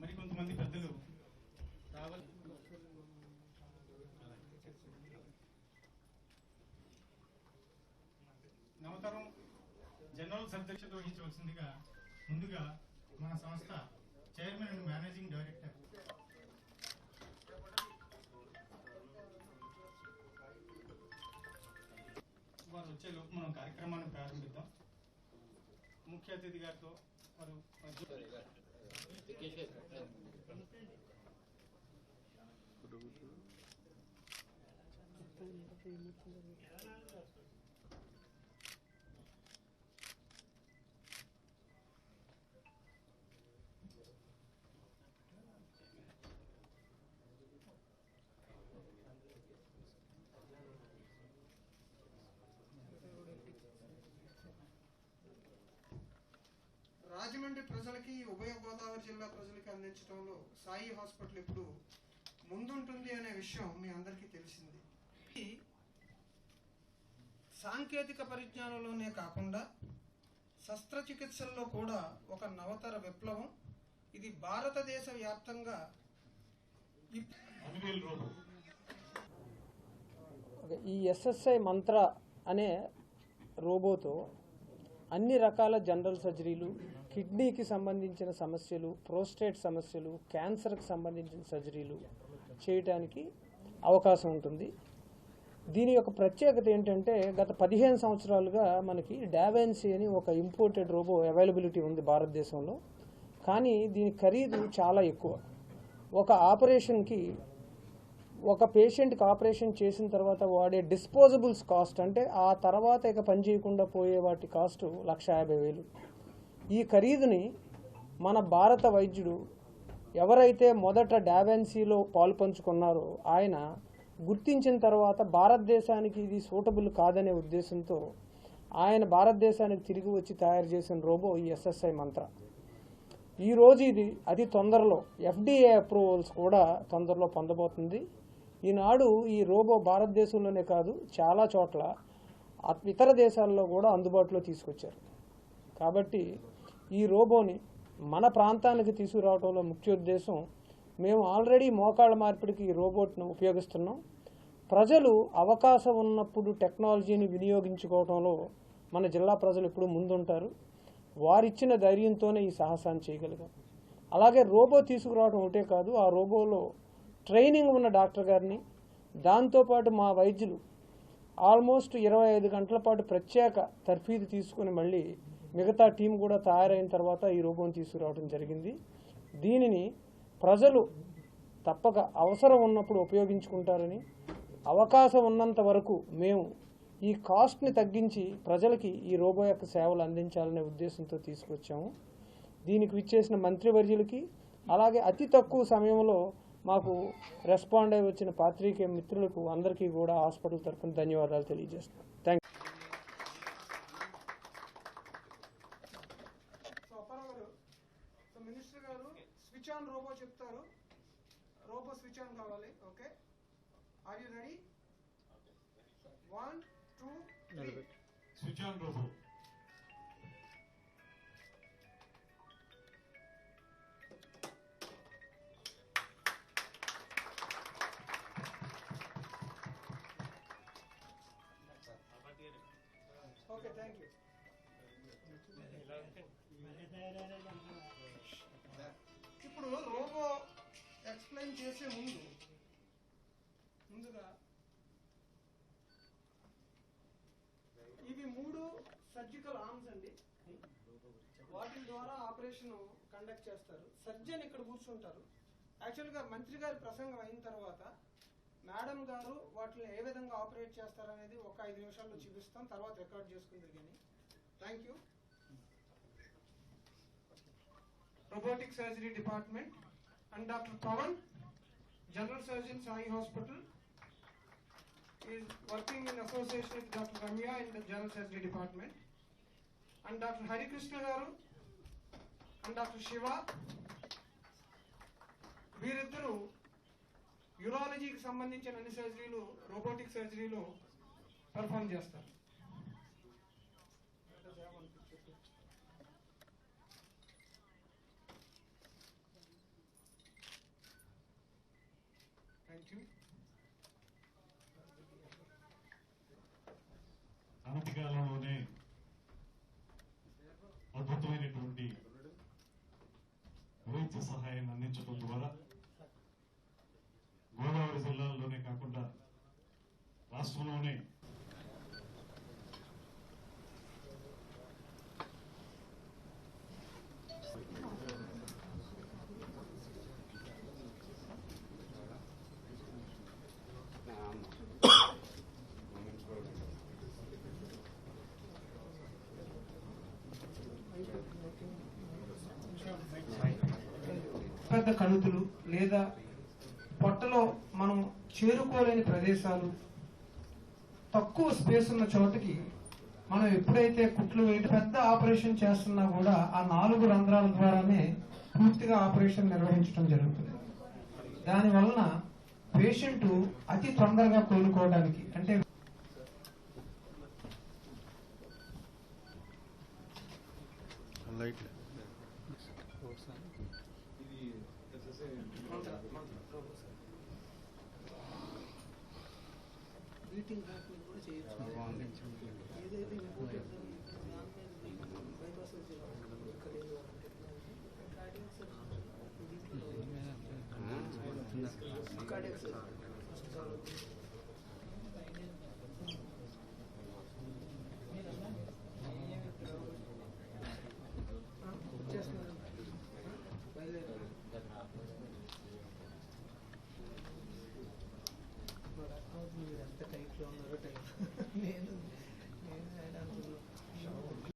మరి కొంతమంది పెద్దలు రావాలి. నవతరం జనరల్ సర్జరీ వహించవలసిందిగా ముందుగా మన సంస్థ చైర్మన్ అండ్ మేనేజింగ్ డైరెక్టర్ వారు వచ్చే లోపు మనం కార్యక్రమాన్ని ప్రారంభిద్దాం. ముఖ్య అతిథి గారితో వారు రాజమండ్రి ప్రజలకి ఉభయ గోదావరి జిల్లా ప్రజలకి అందించడంలో సాయి హాస్పిటల్ ఇప్పుడు ముందుంటుంది అనే విషయం మీ అందరికీ తెలిసింది. ఈ సాంకేతిక పరిజ్ఞానంలోనే కాకుండా శస్త్రచికిత్సల్లో కూడా ఒక నవతర విప్లవం. ఇది భారతదేశ వ్యాప్తంగా ఈ ఎస్ఎస్ఐ మంత్ర అనే రోబోతో అన్ని రకాల జనరల్ సర్జరీలు కిడ్నీకి సంబంధించిన సమస్యలు ప్రోస్టేట్ సమస్యలు క్యాన్సర్కి సంబంధించిన సర్జరీలు చేయటానికి అవకాశం ఉంటుంది. దీని యొక్క ప్రత్యేకత ఏంటంటే గత పదిహేను సంవత్సరాలుగా మనకి డావెన్సీ అని ఒక ఇంపోర్టెడ్ రోబో అవైలబిలిటీ ఉంది భారతదేశంలో. కానీ దీని ఖరీదు చాలా ఎక్కువ. ఒక ఆపరేషన్కి ఒక పేషెంట్కి ఆపరేషన్ చేసిన తర్వాత వాడే డిస్పోజబుల్స్ కాస్ట్ అంటే ఆ తర్వాత ఇక పని చేయకుండా పోయే వాటి కాస్ట్ లక్ష యాభై వేలు. ఈ ఖరీదుని మన భారత వైద్యుడు ఎవరైతే మొదట డావెన్సీలో పాల్పంచుకున్నారో ఆయన గుర్తించిన తర్వాత భారతదేశానికి ఇది సూటబుల్ కాదనే ఉద్దేశంతో ఆయన భారతదేశానికి తిరిగి వచ్చి తయారు చేసిన రోబో ఈ ఎస్ఎస్ఐ మంత్ర. ఈ రోజు ఇది అతి తొందరలో ఎఫ్డిఏ అప్రూవల్స్ కూడా తొందరలో పొందబోతుంది. ఈనాడు ఈ రోబో భారతదేశంలోనే కాదు చాలా చోట్ల ఇతర దేశాల్లో కూడా అందుబాటులో తీసుకొచ్చారు. కాబట్టి ఈ రోబోని మన ప్రాంతానికి తీసుకురావడంలో ముఖ్య ఉద్దేశం మేము ఆల్రెడీ మోకాళ్ళ మార్పిడికి ఈ రోబోట్ను ఉపయోగిస్తున్నాం. ప్రజలు అవకాశం ఉన్నప్పుడు టెక్నాలజీని వినియోగించుకోవడంలో మన జిల్లా ప్రజలు ఎప్పుడు ముందుంటారు. వారిచ్చిన ధైర్యంతోనే ఈ సాహసాన్ని చేయగలిగాం. అలాగే రోబో తీసుకురావడం ఒకటే కాదు ఆ రోబోలో ట్రైనింగ్ ఉన్న డాక్టర్ గారిని దాంతోపాటు మా వైద్యులు ఆల్మోస్ట్ ఇరవై ఐదు గంటల పాటు ప్రత్యేక తర్ఫీదు తీసుకుని మళ్ళీ మిగతా టీం కూడా తయారైన తర్వాత ఈ రూపం తీసుకురావడం జరిగింది. దీనిని ప్రజలు తప్పక అవసరం ఉన్నప్పుడు ఉపయోగించుకుంటారని అవకాశం ఉన్నంత వరకు మేము ఈ కాస్ట్ని తగ్గించి ప్రజలకి ఈ రోబో యొక్క సేవలు అందించాలనే ఉద్దేశంతో తీసుకొచ్చాము. దీనికి విచ్చేసిన మంత్రివర్యులకి అలాగే అతి తక్కువ సమయంలో మాకు రెస్పాండ్ అయి వచ్చిన పాత్రికేయ మిత్రులకు అందరికీ కూడా హాస్పిటల్ తరఫున ధన్యవాదాలు తెలియజేస్తున్నాను thank are you ready one two three switch on robo okay thank you ఇప్పుడు రోబో ఎక్స్ప్లెయిన్ చేసే ముందు ముందుగా ఇవి మూడు సర్జికల్ ఆర్మ్స్ అండి. వాటి ద్వారా ఆపరేషన్ కండక్ట్ చేస్తారు. సర్జన్ ఇక్కడ కూర్చుంటారు. యాక్చువల్గా మంత్రి గారి ప్రసంగం అయిన తర్వాత మేడం గారు వాటిని ఏ విధంగా ఆపరేట్ చేస్తారనేది ఒక ఐదు నిమిషాల్లో చూపిస్తాం. తర్వాత రికార్డ్ చేసుకుంది కానీ thank you robotic surgery department and Dr. Pavan, general surgeon Sai Hospital, is working in association with Dr. Ramya in the General Surgery Department, and Dr. Hari Krishna Garu, and Dr. Shiva. వీరిద్దరూ యూరాలజీకి సంబంధించిన అన్ని సర్జరీలు robotic సర్జరీలు perform చేస్తారు thank you ఆర్థిక సహాయాన్ని అందించడం ద్వారా గోదావరి జిల్లాలోనే కాకుండా రాష్ట్రంలోనే పెద్ద కణుతులు లేదా పొట్టలో మనం చేరుకోలేని ప్రదేశాలు తక్కువ స్పేస్ ఉన్న చోటకి మనం ఎప్పుడైతే కుట్లు వేయడం పెద్ద ఆపరేషన్ చేస్తున్నా కూడా ఆ నాలుగు రంధ్రాల ద్వారానే పూర్తిగా ఆపరేషన్ నిర్వహించడం జరుగుతుంది. దాని వలన పేషెంట్ అతి తొందరగా కోలుకోవడానికి అంటే ఎంత టైట్ లో ఉన్నారో